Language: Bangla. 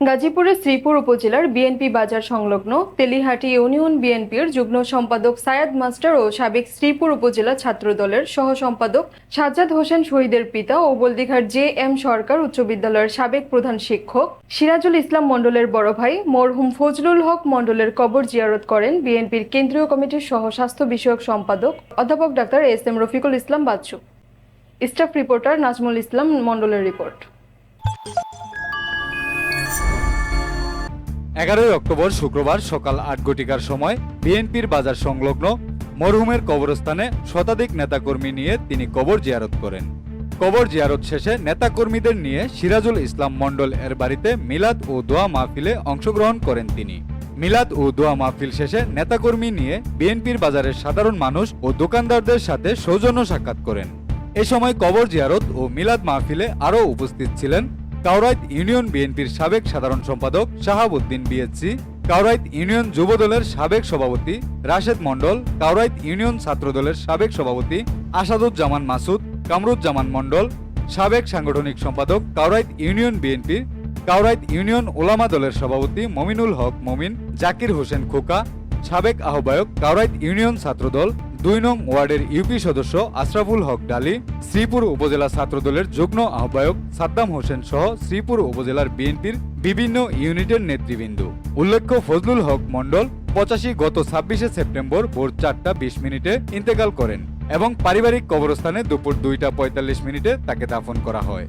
গাজীপুরের শ্রীপুর উপজেলার বিএনপি বাজার সংলগ্ন তেলিহাটি ইউনিয়ন বিএনপির যুগ্ম সম্পাদক সায়াদ মাস্টার ও সাবেক শ্রীপুর উপজেলা ছাত্রদলের সহ সম্পাদক সাজ্জাদ হোসেন শহীদের পিতা ও বলদিঘাট জে এম সরকার উচ্চ বিদ্যালয়ের সাবেক প্রধান শিক্ষক সিরাজুল ইসলাম মণ্ডলের বড় ভাই মরহুম ফজলুল হক মণ্ডলের কবর জিয়ারত করেন বিএনপির কেন্দ্রীয় কমিটির সহ স্বাস্থ্য বিষয়ক সম্পাদক অধ্যাপক doctor S M Rafiqul Islam Bachchu. Staff reporter Nazmul Islam মণ্ডলের রিপোর্ট। এগারোই অক্টোবর শুক্রবার সকাল আট ঘটিকার সময় বিএনপির বাজার সংলগ্ন মরহুমের কবরস্থানে শতাধিক নেতাকর্মী নিয়ে তিনি কবর জিয়ারত করেন। কবর জিয়ারত শেষে নেতাকর্মীদের নিয়ে সিরাজুল ইসলাম মণ্ডল এর বাড়িতে মিলাদ ও দোয়া মাহফিলে অংশগ্রহণ করেন তিনি। মিলাদ ও দোয়া মাহফিল শেষে নেতাকর্মী নিয়ে বিএনপির বাজারের সাধারণ মানুষ ও দোকানদারদের সাথে সৌজন্য সাক্ষাৎ করেন। এ সময় কবর জিয়ারত ও মিলাদ মাহফিলে আরও উপস্থিত ছিলেন কাউরাইত ইউনিয়ন বিএনপির সাবেক সাধারণ সম্পাদক শাহাবুদ্দিন বিএসসি, কাউরাইত ইউনিয়ন যুবদলের সাবেক সভাপতি রাশেদ মণ্ডল, কাউরাইত ইউনিয়ন ছাত্রদলের সাবেক সভাপতি আসাদুজ্জামান মাসুদ, কামরুজ্জামান মণ্ডল, সাবেক সাংগঠনিক সম্পাদক কাউরাইত ইউনিয়ন বিএনপির কাউরাইত ইউনিয়ন ওলামা দলের সভাপতি মমিনুল হক মমিন, জাকির হোসেন খোকা, সাবেক আহ্বায়ক কাউরাইত ইউনিয়ন ছাত্রদল দুই নং ওয়ার্ডের ইউপি সদস্য আশরাফুল হক ডালি, শ্রীপুর উপজেলা ছাত্রদলের যুগ্ম আহ্বায়ক সাদ্দাম হোসেন সহ শ্রীপুর উপজেলার বিএনপির বিভিন্ন ইউনিটের নেতৃবৃন্দ। উল্লেখ্য, ফজলুল হক মণ্ডল পঁচাশি গত ছাব্বিশে সেপ্টেম্বর ভোর চারটা বিশ মিনিটে ইন্তেকাল করেন এবং পারিবারিক কবরস্থানে দুপুর দুইটা পঁয়তাল্লিশ মিনিটে তাকে দাফন করা হয়।